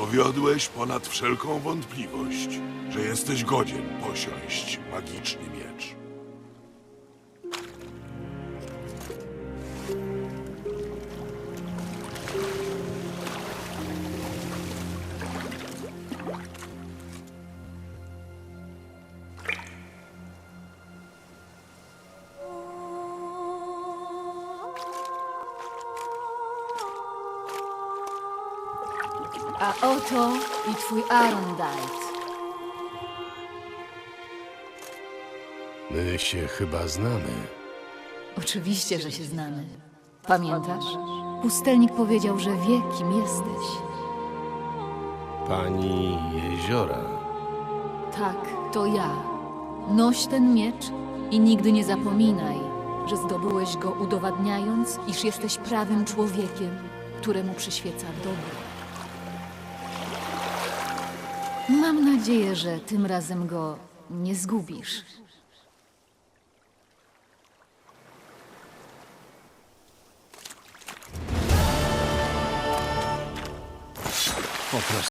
Dowiodłeś ponad wszelką wątpliwość, że jesteś godzien posiąść magiczny miecz. A oto i twój Arondite. My się chyba znamy. Oczywiście, że się znamy. Pamiętasz? Pustelnik powiedział, że wie, kim jesteś. Pani Jeziora. Tak, to ja. Noś ten miecz i nigdy nie zapominaj, że zdobyłeś go udowadniając, iż jesteś prawym człowiekiem, któremu przyświeca dobro. Mam nadzieję, że tym razem go nie zgubisz.